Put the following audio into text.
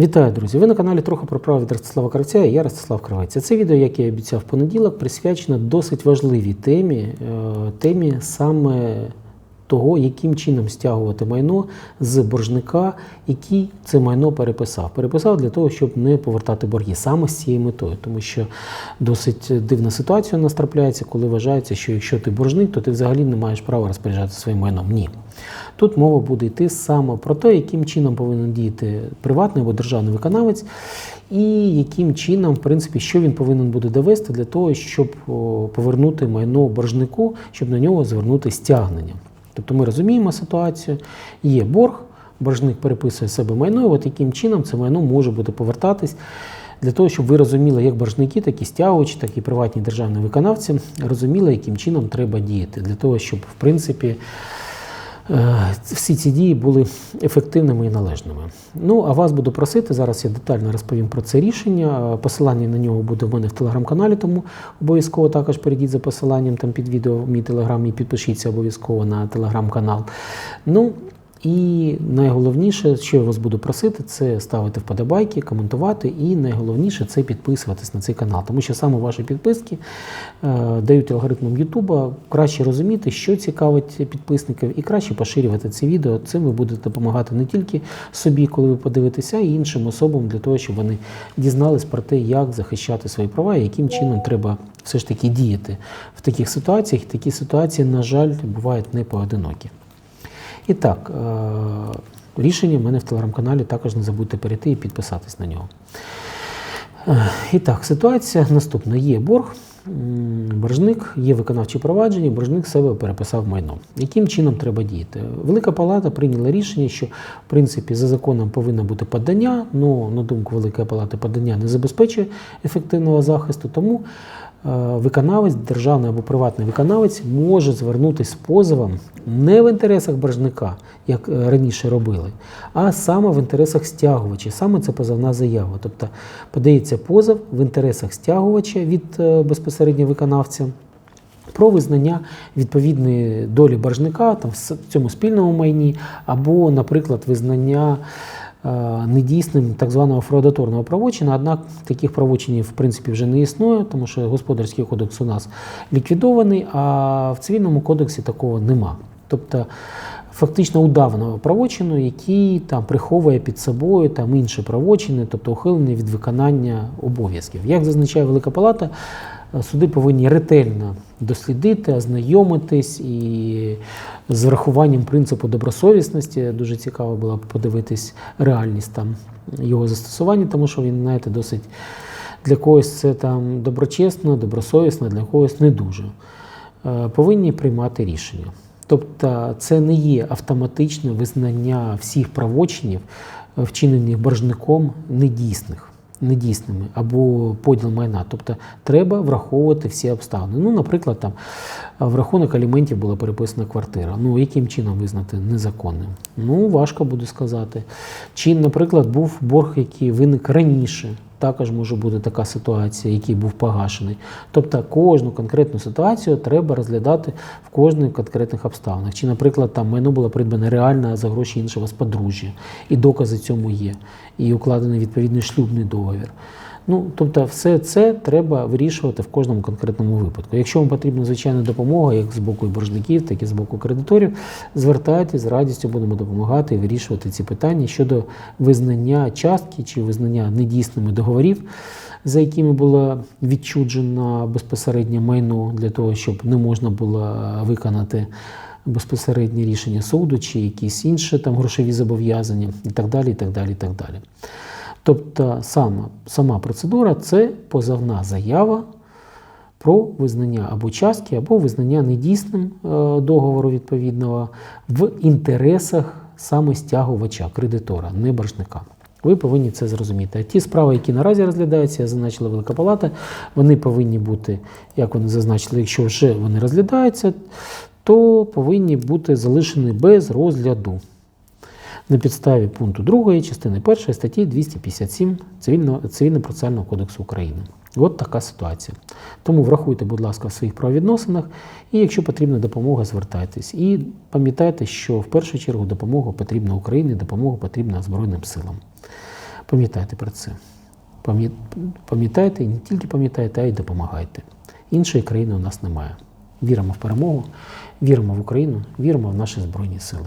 Вітаю, друзі! Ви на каналі трохи про право від Ростислава Кравця і я Ростислав Кравець. Це відео, яке я обіцяв в понеділок, присвячено досить важливій темі, е, темі саме того, яким чином стягувати майно з боржника, який це майно переписав. Переписав для того, щоб не повертати борги саме з цією метою, тому що досить дивна ситуація у нас трапляється, коли вважається, що якщо ти боржник, то ти взагалі не маєш права розпоряджатися своїм майном. Ні. Тут мова буде йти саме про те, яким чином повинен діяти приватний або державний виконавець, і яким чином, в принципі, що він повинен буде довести для того, щоб повернути майно боржнику, щоб на нього звернути стягнення. Тобто ми розуміємо ситуацію, є борг, боржник переписує себе майно, і от яким чином це майно може бути повертатись. Для того, щоб ви розуміли, як боржники, так і стягувачі, так і приватні державні виконавці розуміли, яким чином треба діяти, для того, щоб в принципі всі ці дії були ефективними і належними. Ну, а вас буду просити, зараз я детально розповім про це рішення. Посилання на нього буде в мене в телеграм-каналі, тому обов'язково також перейдіть за посиланням там під відео в мій телеграм і підпишіться обов'язково на телеграм-канал. Ну, і найголовніше, що я вас буду просити, це ставити вподобайки, коментувати, і найголовніше це підписуватись на цей канал, тому що саме ваші підписки е, дають алгоритмам Ютуба краще розуміти, що цікавить підписників, і краще поширювати ці відео. Цим ви будете допомагати не тільки собі, коли ви подивитеся, а й іншим особам для того, щоб вони дізнались про те, як захищати свої права і яким чином треба все ж таки діяти в таких ситуаціях. Такі ситуації, на жаль, бувають не поодинокі. І так, е, рішення в мене в телеграм-каналі, також не забудьте перейти і підписатись на нього. Е, І так, ситуація наступна. Є борг, боржник, є виконавче провадження, боржник себе переписав майно. Яким чином треба діяти? Велика Палата прийняла рішення, що в принципі за законом повинно бути подання, але на думку Великої Палати подання не забезпечує ефективного захисту, тому виконавець, державний або приватний виконавець може звернутися з позовом не в інтересах боржника, як е, раніше робили, а саме в інтересах стягувача. Саме це позовна заява. Тобто подається позов в інтересах стягувача від е, безпосередньо виконавця. Про визнання відповідної долі боржника там, в цьому спільному майні, або, наприклад, визнання е, недійсним так званого феодаторного правочина. Однак таких правочинів в принципі вже не існує, тому що господарський кодекс у нас ліквідований, а в цивільному кодексі такого нема. Тобто фактично удаваного правочину, який там приховує під собою там інші правочини, тобто ухилення від виконання обов'язків. Як зазначає Велика Палата, е, суди повинні ретельно дослідити, ознайомитись і з врахуванням принципу добросовісності. Дуже цікаво було б подивитись реальність там його застосування, тому що він, знаєте, досить для когось це там доброчесно, добросовісно, для когось не дуже. Е, Повинні приймати рішення. Тобто це не є автоматичне визнання всіх правочинів, вчинених боржником, недійсних, недійсними або поділ майна. Тобто треба враховувати всі обставини. Ну, наприклад, там в рахунок аліментів була переписана квартира. Ну, яким чином визнати незаконним? Ну, важко буде сказати. Чи, наприклад, був борг, який виник раніше. Також може бути така ситуація, який був погашений. Тобто кожну конкретну ситуацію треба розглядати в кожних конкретних обставинах. Чи, наприклад, там майно було придбане реально за гроші іншого з подружжя, і докази цьому є, і укладений відповідний шлюбний договір. Ну, тобто, все це треба вирішувати в кожному конкретному випадку. Якщо вам потрібна звичайна допомога, як з боку боржників, так і з боку кредиторів, звертайтесь з радістю будемо допомагати вирішувати ці питання щодо визнання частки чи визнання недійсними договорів, за якими було відчуджено безпосередньо майно для того, щоб не можна було виконати безпосереднє рішення суду чи якісь інші там грошові зобов'язання і так далі. і так далі, і так далі. Тобто сама, сама процедура це позовна заява про визнання або частки, або визнання недійсним е, договору відповідного в інтересах саме стягувача, кредитора, не боржника. Ви повинні це зрозуміти. А ті справи, які наразі розглядаються, я зазначила Велика Палата, вони повинні бути, як вони зазначили, якщо вже вони розглядаються, то повинні бути залишені без розгляду на підставі пункту 2 частини 1 статті 257 Цивільного, Цивільно-процесуального кодексу України. От така ситуація. Тому врахуйте, будь ласка, в своїх правовідносинах, і якщо потрібна допомога, звертайтесь. І пам'ятайте, що в першу чергу допомога потрібна Україні, допомога потрібна Збройним силам. Пам'ятайте про це. Пам'ятайте, і не тільки пам'ятайте, а й допомагайте. Іншої країни у нас немає. Віримо в перемогу, віримо в Україну, віримо в наші Збройні Сили.